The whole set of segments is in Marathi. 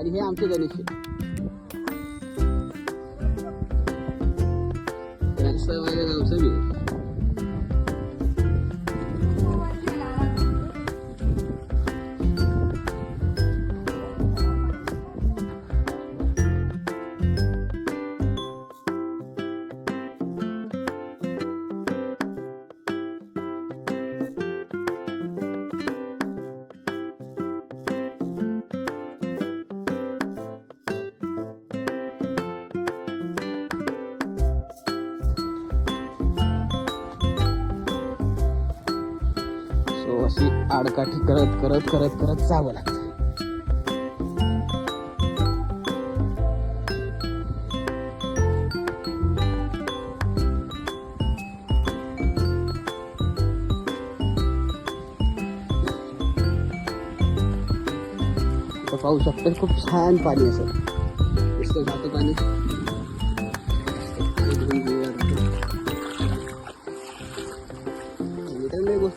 आणि हे आमचे गणेश शेठ. अशी आडकाठी करत करत करत करत जावं लागतं. पाहू शकतो खूप छान पाणी असं नुसतं जातं पाणी.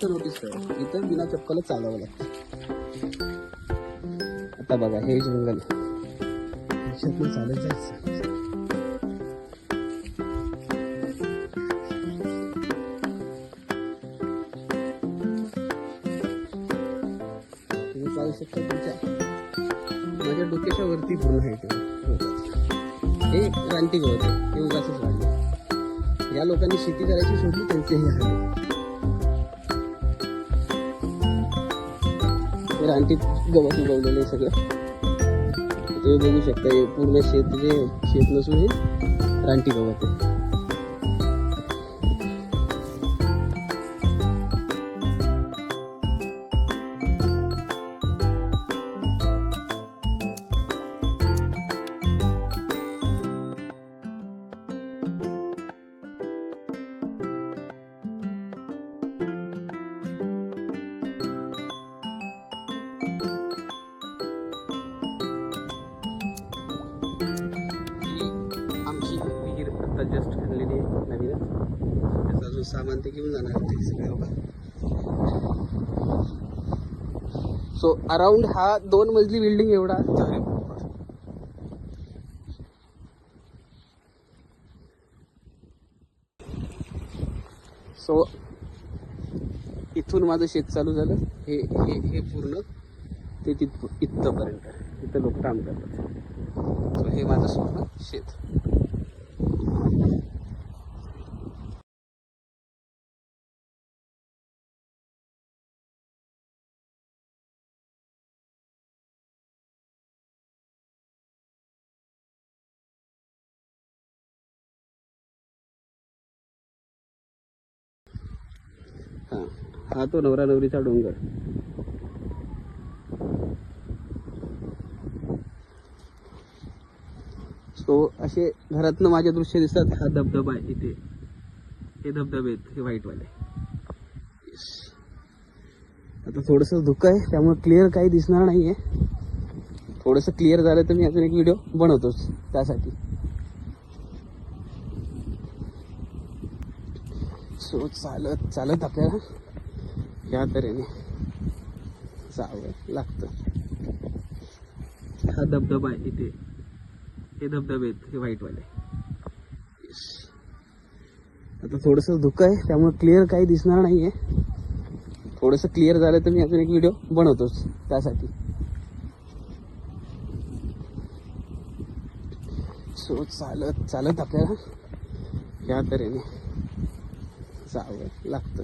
इथं नोटीस करा इथं बिना चप्पलच चालावं लागतं. आता बघा हे जंगल ह्याच्यातनं चालत जायचं. शकता तुमच्या माझ्या डोक्याच्या वरती पूर्ण हाईट हो. हे. क्रांती गवत हे उगाच वाढलं या लोकांनी शेती करायची सोडली त्यांचे हे हाल रानटीत रानटी गवत उगवलेलं आहे सगळं. तुम्ही बघू शकता हे पूर्ण शेत जे शेत नसून हे रानटी गवत आहे. जस्ट खणलेली आहे नवीनच त्याचं अजून सामान ते घेऊन जाणार ते सगळं सो अराउंड हा दोन मजली बिल्डिंग एवढा. सो इथून माझं शेत चालू झालं. हे हे हे पूर्ण. ते तिथ इथपर्यंत. इथं लोक काम करतात. सो हे माझं पूर्ण शेत. हा. हा तो नवरा नवरीचा डोंगर. सो असे घरातनं माझ्या दृश्य दिसतात. हा धबधबा आहे इथे. हे धबधबे आहेत हे व्हाईटवाले. आता थोडंसं धुकं आहे त्यामुळे क्लिअर काही दिसणार नाही आहे थोडंसं क्लिअर झालं तर मी अजून एक व्हिडिओ बनवतोच त्यासाठी. सो चालत चालत आपल्याला. या तऱ्हेने जावं लागतं. हा धबधबा आहे इथे. हे धबधबे आहेत हे व्हाईटवाले. आता थोडंसं धुकं आहे त्यामुळे क्लिअर काही दिसणार नाही आहे थोडंसं क्लिअर झालं तर मी अजून एक व्हिडिओ बनवतोच त्यासाठी. सो चालत चालत आपल्याला या तऱ्हेने जावं लागतं